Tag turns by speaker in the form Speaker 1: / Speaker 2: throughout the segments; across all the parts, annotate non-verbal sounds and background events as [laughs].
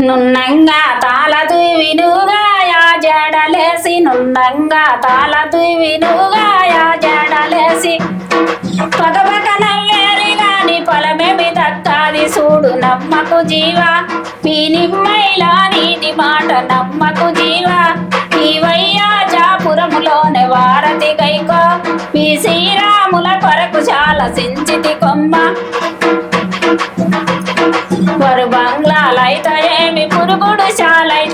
Speaker 1: నున్నంగా తాళదు వినుగా yeah జడలేసి నున్నంగా తాళదు వినుగా yeah జడలేసి. పగపగ నవ్వేరి గాని పొలమేమి దక్కాది చూడు నమ్మకు జీవా. పీనిమ్మైలా నీటి మాట నమ్మకు జీవా. ఈవయ్యా వయ్యాజాపురములోనే వారతి గైకో. మీ శ్రీరాముల కొరకు చాలా సించితి కొమ్మ. వారు బంగ్లాలైత ఏమి పురుగుడు శాలై.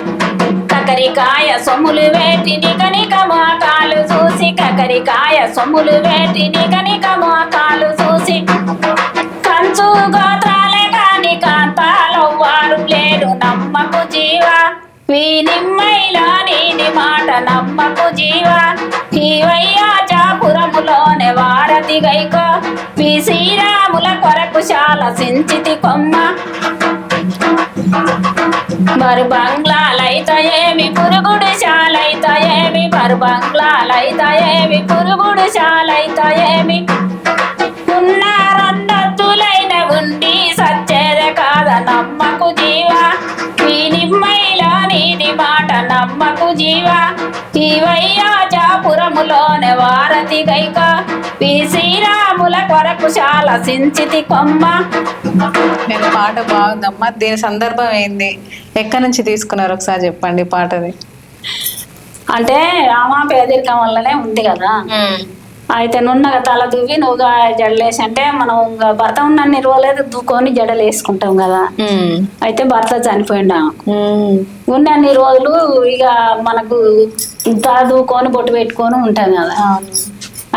Speaker 1: కకరికాయ సొమ్ములు వేటిని కనిక మోకాలు చూసి. కకరికాయ సొమ్ములు వేటిని కనిక మోకాలు చూసి. కంచు గోత్రాలే కాని కాంతాలు వారు లేరు నమ్మకు జీవా. వీనిమ్మైలా నీని మాట నమ్మకు జీవా. ఈ వయ్యాజాపురములోనే వారతి గైక. మీ శ్రీరాముల కొరకు చాలా సించితి కొమ్మ. మరి బంగ్లాలైత పురుగుడు శాలైత ఏమి? మరి పురుగుడు శాలైత ఏమి? ఉన్న రెండొత్తులైన ఉండి సచ్చేదే కాద? నమ్మకు జీవా. ఈ నిమ్మైలా నీది మాట నమ్మకు జీవా. జీవయ్యా వయ్యాజాపురములోనే వారతి గైక. ఈ శ్రీరాముల కొరకు చాలా సించితి కొమ్మ.
Speaker 2: నేను పాట బాగుందమ్మా. దీని సందర్భం ఏంది? ఎక్కడి నుంచి తీసుకున్నారు? ఒకసారి చెప్పండి పాటది
Speaker 1: అంటే రామా పేదరికం వల్లనే ఉంది కదా. అయితే నున్నగా తల దువ్వి నువ్వుగా జడలేసి అంటే మనం భర్త ఉన్నన్ని రోజులైతే దువ్వుకొని జడలు వేసుకుంటాం కదా. అయితే భర్త చనిపోయిండా
Speaker 2: ఉమ్.
Speaker 1: ఉన్న అన్ని రోజులు ఇక మనకు దూకొని బొట్టు పెట్టుకొని ఉంటాం కదా.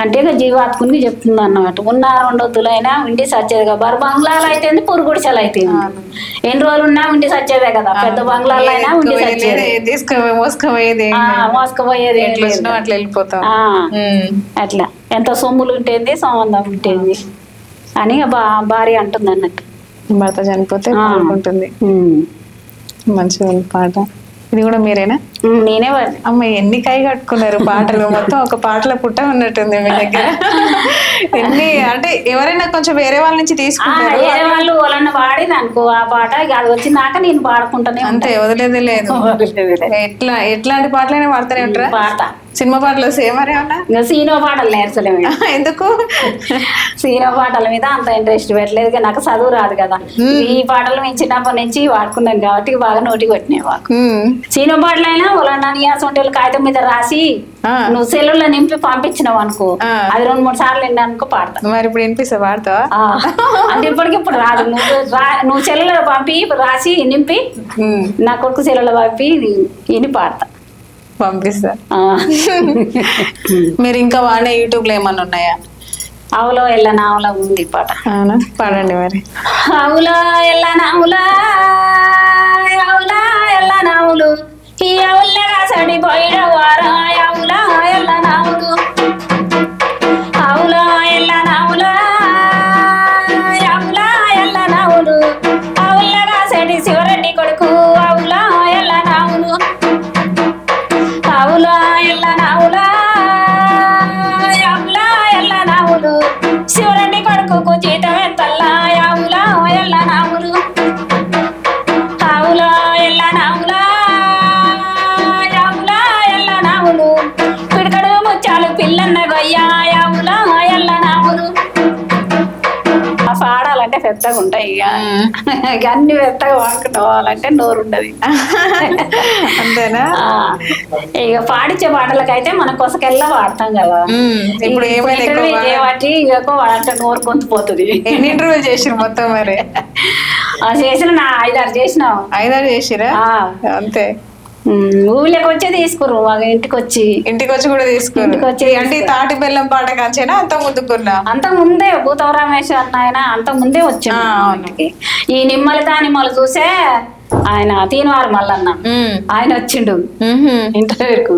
Speaker 1: అంటే ఇక జీవాత్మునికి చెప్తుంది అన్నమాట. ఉన్న రెండొద్దులైనా ఉండి సచ్చేది కదా బర్ బంగ్లాలు అయితే పురుగుడిసెలు అయితే ఎన్ని రోజులు ఉన్నా ఉండి సచ్చేదే కదా. పెద్ద బంగ్లాలు అయినా ఉండి సచ్చేది.
Speaker 2: మోసుకుపోయేది అట్లా వెళ్ళిపోతాం.
Speaker 1: అట్లా. ఎంత సొమ్ములు ఉంటుంది సంబంధం ఉంటుంది అని భార్య అంటుంది అన్నట్టు.
Speaker 2: భర్త చనిపోతే ఉంది పాట ఇది కూడా మీరేనా?
Speaker 1: నేనే.
Speaker 2: అమ్మ ఎన్ని కై కట్టుకున్నారు పాటలు? మొత్తం ఒక పాటల పుట్ట ఉన్నట్టుంది మీ దగ్గర. ఎన్ని అంటే ఎవరైనా కొంచెం వేరే వాళ్ళ నుంచి తీసుకుంటారు.
Speaker 1: వేరే వాళ్ళు వాళ్ళని పాడింది అనుకో ఆ పాట అది వచ్చినాక నేను పాడుకుంటానే
Speaker 2: అంతే వదిలేది లేదు. ఎట్లా ఎట్లాంటి పాటలైనా పాడుతూనే ఉంటారా?
Speaker 1: పాడతా.
Speaker 2: సినిమా పాటలు సేమ్ ఏమన్నా
Speaker 1: ఇంకా సీనో పాటలు నేర్చలేము [laughs]
Speaker 2: ఎందుకు?
Speaker 1: సీనో పాటల మీద అంత ఇంట్రెస్ట్ పెట్టలేదు నాకు చదువు రాదు కదా. ఈ పాటలు మేము చిన్నప్పటి నుంచి వాడుకున్నాం కాబట్టి బాగా నోటి కొట్టినాయి మాకు. సీనో పాటలైనా వాళ్ళ నియాసంటోళ్ళు కాగితం మీద రాసి. నువ్వు సెల్లులో నింపి పంపించినావు అనుకో. అది రెండు మూడు సార్లు విన్నా అనుకో పాడతా.
Speaker 2: మరి ఇప్పుడు వినిపిస్తా పాడతావా.
Speaker 1: అంటే ఇప్పటికి ఇప్పుడు రాదు. నువ్వు నువ్వు సెల్లులో పంపి రాసి నింపి. నా కొడుకు సెల్లులో పంపి ఇని పాడతా.
Speaker 2: పంపిస్తా. [laughs] మీరు ఇంకా వాడే యూట్యూబ్లో ఏమన్నా ఉన్నాయా?
Speaker 1: ఆవులో ఎల్ల నావులో ఉంది పాట.
Speaker 2: అవునా? పాడండి మరి.
Speaker 1: ఆవులో ఎల్ల పెద్దగా ఉంటాయి ఇక. ఇక అన్ని పెద్దగా వాడుకోవాలంటే నోరు ఉండదు
Speaker 2: అంతేనా?
Speaker 1: ఇక పాడించే పాటలకైతే మన కొసకెల్లా వాడతాం కదా.
Speaker 2: ఇప్పుడు
Speaker 1: చేయబట్టి ఇక వాడంటే నోరు పొందిపోతుంది
Speaker 2: ఎన్ని ఇంటర్వ్యూ చేసిరు మొత్తం మరి?
Speaker 1: ఆ చేసిన నా ఐదారు చేసినావు
Speaker 2: ఐదారు చేసిరా. అంతే.
Speaker 1: ఊళ్ళకి వచ్చి తీసుకురు వాళ్ళ ఇంటికి వచ్చి
Speaker 2: ఇంటికి వచ్చి కూడా తీసుకున్నారు
Speaker 1: ఇంటికి వచ్చి
Speaker 2: అంటే తాటి బెల్లం పాట కాంచేనా? అంత ముందుకున్నా
Speaker 1: అంత ముందే భూతం రమేష్ అన్న ఆయన అంత ముందే వచ్చాడు. ఇంటికి. ఈ నిమ్మల దానిమ్మలు చూసే ఆయన తీనవారు మల్లన్న. ఆయన వచ్చిండు. ఇంటర్వ్యూకు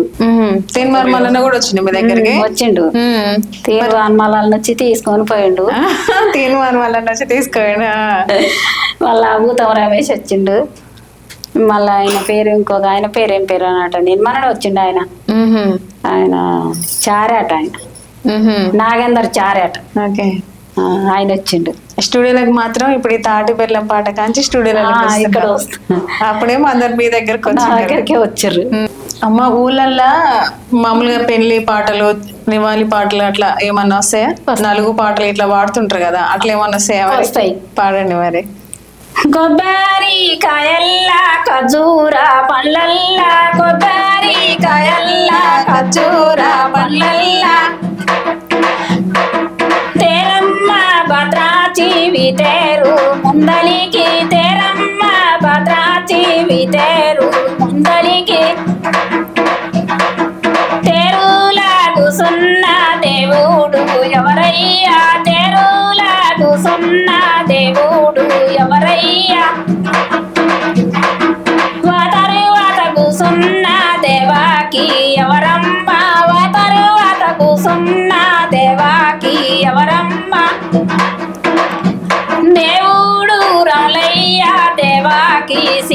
Speaker 2: తిన్ మర్మలన్న కూడా వచ్చింది మీ దగ్గరికి?
Speaker 1: వచ్చిండు. తీనవారు మల్లన్న వచ్చి తీసుకొని పోయిండు. [laughs]
Speaker 2: తిన్ మర్మలన్న వచ్చి తీసుకోండి
Speaker 1: మళ్ళా భూతం రమేష్ వచ్చిండు. మళ్ళా ఆయన పేరు ఇంకొక ఆయన పేరు ఏం పేరు అన్నట్టు నిర్మనుడు వచ్చిండు ఆయన. ఆయన చారాట ఆయన. నాగేందర్ చారాట.
Speaker 2: ఓకే.
Speaker 1: ఆయన వచ్చిండు.
Speaker 2: స్టూడియోలకు మాత్రం ఇప్పుడు ఈ తాటి బెల్లం పాట కాంచి స్టూడియోలకు
Speaker 1: ఆ, ఇక్కడ.
Speaker 2: అప్పుడేమో అందరు మీ దగ్గరకు
Speaker 1: దగ్గరికే వచ్చారు.
Speaker 2: అమ్మ ఊళ్ళల్లో మామూలుగా పెళ్ళి పాటలు నివాళి పాటలు అట్లా ఏమన్నా వస్తాయా? నలుగు పాటలు ఇట్లా పాడుతుంటారు కదా అట్లా ఏమన్నా వస్తాయా?
Speaker 1: వస్తాయి.
Speaker 2: పాడండి మరి.
Speaker 1: కొబ్బరి కాయల్ల ఖజూర పండ్లల్ల కొబ్బరి కాయల్ల ఖజూర పండ్లల్ల. తేరమ్మ భద్రాచి వితేరు ముందలికి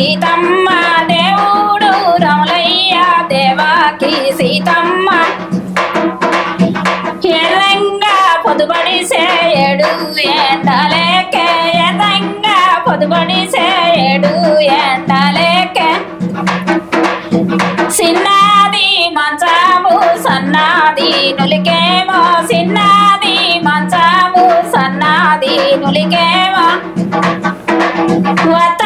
Speaker 1: సీతమ్మ దేవుడు రమలయ్య దేవాకి సీతమ్మ. ఎర్రంగా పొదుబడి సేయడు ఎండలేకే ఎర్రంగా పొదుబడి సేయడు ఎండలేకే. చిన్నది మంచము సన్నాది నులికేమో చిన్నది మంచము సన్నాది నులికేమో. వత్త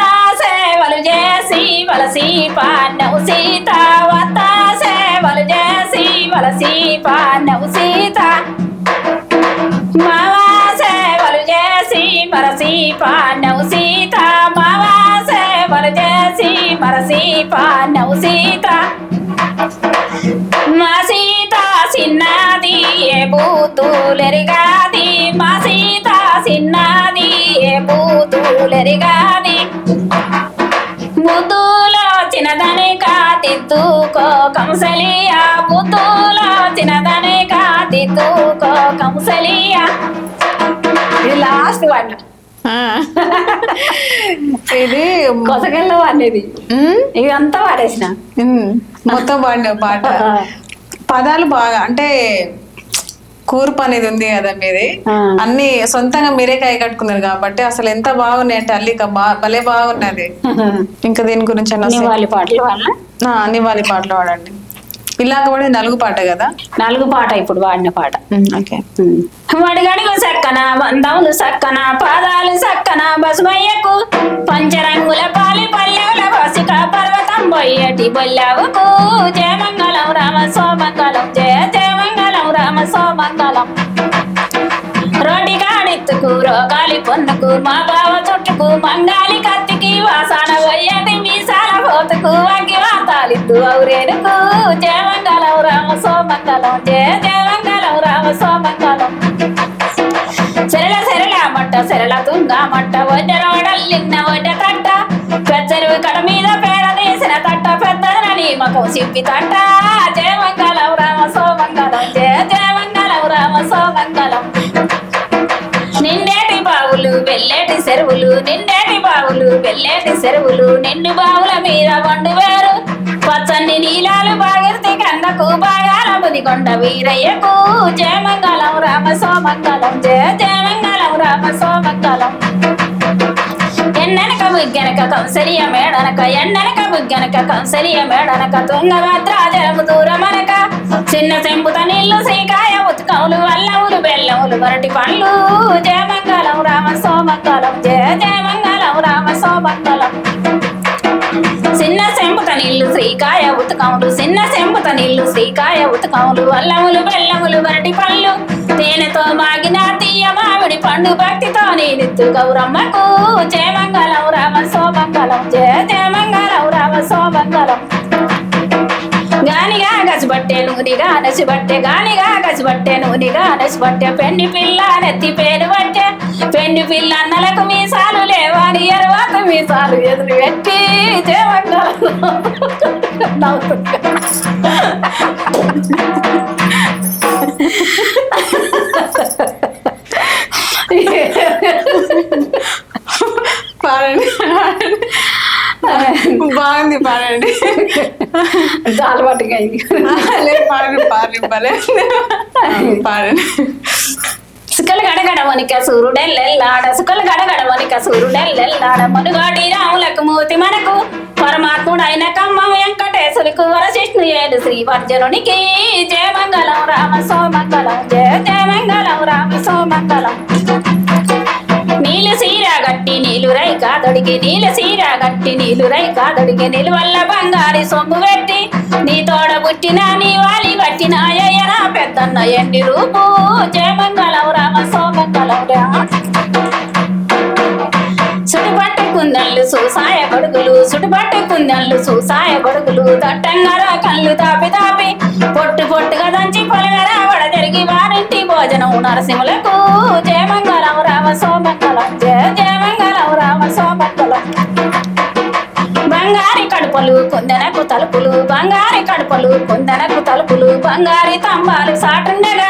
Speaker 1: చేసి వలసి పాన్నవు సీత వత సేవలు చేసి వలసి పాన్నవు సీత. మావా సేవలు చేసి మరసి పాన్నవు సీత మావా సేవలు చేసి మరసి పాన్నవు సీత. మా సీత చిన్నది ఏ బూతులెరిగాది మా సీత చిన్నది ఏ బూతులెరిగాది చిన్నదని కాతిద్దుకో కంసలియా బుద్ధులో చిన్నదని కాతిద్దుకో కంసలియా ఇది లాస్ట్ వన్.
Speaker 2: ఇది
Speaker 1: కొసగల్లో అనేది
Speaker 2: ఉమ్,
Speaker 1: ఇదంతా వాడేసిన.
Speaker 2: మొత్తం పాడిన పాట. పదాలు బాగా అంటే కూర్పు అనేది ఉంది కదా మీది. అన్ని సొంతంగా మీరే కై కట్టుకున్నారు కాబట్టి అసలు ఎంత బాగున్నాయి అంటే అల్లిక భలే బాగున్నది. [laughs] ఇంకా దీని గురించి
Speaker 1: నివాళి పాటలు
Speaker 2: వాళ్ళ? పాటలు పాడండి ఇలాగ పడి నలుగు పాట కదా?
Speaker 1: నాలుగు పాట ఇప్పుడు వాడిన పాట.
Speaker 2: ఓకే.
Speaker 1: వడిగడుగు సక్కన బంధములు సక్కన పాదాలు సక్కన బసుమయ్యకు పంచరంగుల పాలి పల్లెవుల వసిక పర్వతం బొయ్యటి బొల్లవుకు. జయమంగళం రామ సోమంగళం జయ జయమంగళం రామ సోమంగళం రోడ్డి గాడిత్తుకు రోగాలి పొన్నుకు మా బావ చుట్టుకు మంగాలి కత్తికి వాసన పోయేటి మీసాల పోతుకు అగ్గి వాతాలిద్దు అవురేనుకు జయమంగళం రామ సోమంగళం జయ జయమంగళం రామ సోమంగళం సెరల సెరల మట్ట సెరల తుంగ మట్ట వడ్డర వడల్లిన్న వడ్డ తట్ట. పెద్దరు కడ మీద పేడ తీసిన తట్ట పెద్దనని మకం సిప్పి తట్ట. జయమంగళం జయ జయమంగళం రామ సోమంగళం. నిండేటి బావులు వెళ్ళేటి చెరువులు నిండేటి బావులు వెళ్ళేటి చెరువులు నిండు బావుల మీద వండు వేరు పచ్చని నీలాలు బాగిర్తి కందకు బాగాల కొండ వీరయ్యకు. జయమంగళం రామ సోమంగళం జయ జయమంగళం రామ సోమంగళం. ఎన్నెనక బుగ్గెనక కంసరియ మేడనక ఎన్నెనక బుగ్గెనక కంసరియ మేడనక తుంగభద్రాజలము దూరమనక. చిన్న చెంపుత నీళ్ళు సీకాయ ఉత్కములు అల్లములు బెల్లములు మరటి పండ్లు. జయమంగళం రామ సోమంగళం జయ జయమంగళం రామ సోమంగళం చిన్న చెంపుత నీళ్ళు శ్రీకాయ ఉతకములు చిన్న చెంపుత నీళ్ళు శ్రీకాయ ఉతకములు అల్లములు బెల్లములు మరటి పళ్ళు తేనెతో మాగిన తీయ మామిడి పండు భక్తితో నేనెత్తు గౌరమ్మకు. జయమంగళం రామ సోమంగళం జయ జయమంగళం రామ సోమంగళం గానిగా గసిబట్టే నూనెగా నసిబట్టే గానిగా గసిబట్టే నూనెగా నసిబట్టే పెండి పిల్ల నెత్తి పేరు పట్టే పెండి పిల్ల అన్నలకు మీసాలు లేవని ఎరువాత మీసాలు ఎదురు పెట్టి.
Speaker 2: పాడండి బాగుంది పాడండి.
Speaker 1: చాలా
Speaker 2: పాడండి [laughs] [laughs]
Speaker 1: సుక్కలు గడగడ వనిక సూర్యుడెల్లెల్లాడ సుక్కలు గడగడ వనిక సూర్యుడెల్లెల్లాడ మనుగాడి రాములకు మూతి మనకు. పరమాత్ముడైన కమ్మ వెంకటేశ్వరికి వరశిష్ణు ఏడు శ్రీవర్జనునికి. జయ మంగళం రామ సోమంగళం జయ జయ మంగళం రామ సోమంగళం. నీలు సీర గట్టి నీలు రై కాదొడికి నీలు సీర గట్టి నీలు రై కాదొడికి నిలువల్ల బంగారి సొమ్ము పెట్టి పుట్టిన నీ వాలి పట్టిన అయ్యన పెద్దన్న ఎండి రూపు జయమంగళం రామ సోమంగళం రామ సుడిపట్ట కుందళ్ళు సూసాయ బడుగులు సుడిపట్ట కుందళ్ళు సూసాయ బడుగులు దట్టంగా కళ్ళు తాపి తాపి పొట్టు పొట్టుగా దంచి పొలగరా వడ తిరిగి వారింటి భోజనం నరసింహులకు. జయమంగళం రామ సోమంగళం జయ జయ. కడుపలు కుందనకు తలుపులు బంగారి కడుపలు కుందనకు తలుపులు బంగారి తంబాలు సాటుండగా.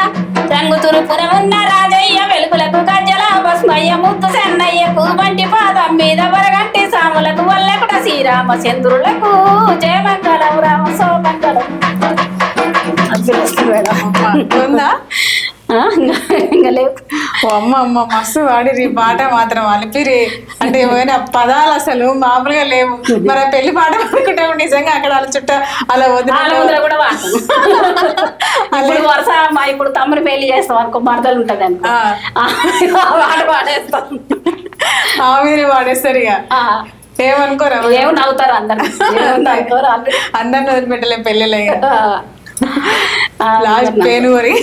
Speaker 1: రంగు తురుపున ఉన్న రాజయ్య వెలుగులకు గజ్జల భస్మయ్య ముద్దు సెన్నయ్యకు వంటి పాదం మీద వరగంటి సాములకు వల్లెకుట శ్రీరామ చంద్రులకు. జయమంగళం రామ సోమంగళం ఇంకా- లేవు.
Speaker 2: ఓ అమ్మ అమ్మ మస్తు వాడిరి పాట మాత్రం అలిపిరి అంటే ఏమైనా పదాలు అసలు మామూలుగా లేవు. మరి పెళ్ళి పాట పాడుకుంటే నిజంగా అక్కడ వాళ్ళ చుట్ట అలా వదిలి
Speaker 1: కూడా ఇప్పుడు వరుస మా ఇప్పుడు తమ్ముని పెళ్ళి చేస్తాం అనుకో మరదలు ఉంటది అనుకో.
Speaker 2: ఆ.
Speaker 1: ఆ, వాడు వాడేస్తాం
Speaker 2: ఆ మీరే వాడేస్తారు ఇక. ఏమనుకోరా
Speaker 1: ఏమి నవ్వుతారు అందరు.
Speaker 2: అందరిని వదిలిపెట్టలే పెళ్ళిలో లాస్ట్ పేను ఊరి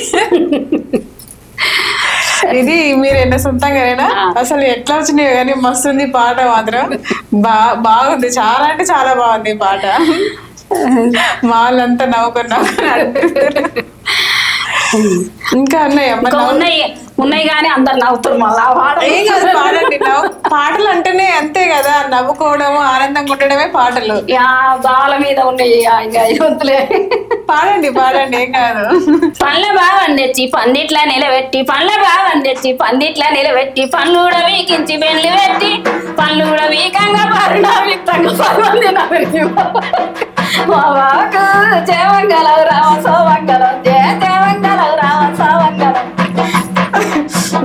Speaker 2: ఇది మీరు ఎన్న సొంతంగానేనా. అసలు ఎట్లా వచ్చినాయి కానీ మస్తు ఉంది పాట మాత్రం. బా బాగుంది. చాలా అంటే చాలా బాగుంది పాట. వాళ్ళంతా నవ్వుకొని నవ్వుకొని అంటున్నారు. ఇంకా ఉన్నాయి
Speaker 1: ఉన్నాయి. ఉన్నాయి కానీ అందరు నవ్వుతారు మళ్ళా
Speaker 2: పాడండి పాటలు అంటేనే అంతే కదా. నవ్వుకోవడము ఆనందంగా ఉండడమే పాటలు.
Speaker 1: బాల మీద ఉన్నాయి. ఇంకా
Speaker 2: పాడండి పాడండి ఏం కాదు.
Speaker 1: పండ్ల బావని తెచ్చి పందిట్లా నిలబెట్టి పండ్ల బాగా తెచ్చి పందిట్లా నిలబెట్టి పండ్లు కూడా వీకించి పెళ్ళి పెట్టి పండ్లు కూడా వీకంగా పరుణ విత్తంగా పరువంది మా బావకు జయమంగళం రామ సోమంగళం. జయ జయమంగళం రావ సోమంగళం.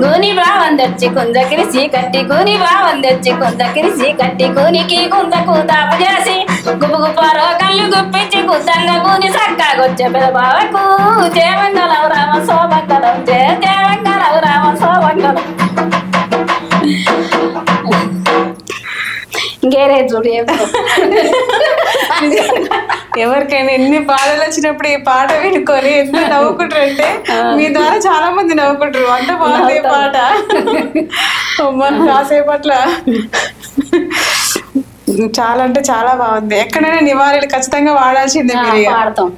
Speaker 1: గూని బావం తెచ్చి కుందకిరి సీకట్టి గూని బావం తెచ్చి కుందకిరి సీకట్టి గూనికి కుందకు దాపు చేసి గుబు గుప్పారో కళ్ళు గుప్పించి కుద్దంగా గూని సక్కాగొచ్చే పెద బావకు రామ సోమంగళం జయ జయమంగళం రామ సోమంగళం ఇంకేరే చూడు
Speaker 2: ఎవరికైనా ఎన్ని బాధలు వచ్చినప్పుడు ఈ పాట వినుకొని ఎంత నవ్వుకుంటారు అంటే మీ ద్వారా చాలా మంది నవ్వుకుంటారు. అంత బాగుంది ఈ పాట. మన కాసేపట్ల. చాలా అంటే చాలా బాగుంది. ఎక్కడైనా నివాళులు ఖచ్చితంగా వాడాల్సిందే మీరు.
Speaker 1: పాడతాం.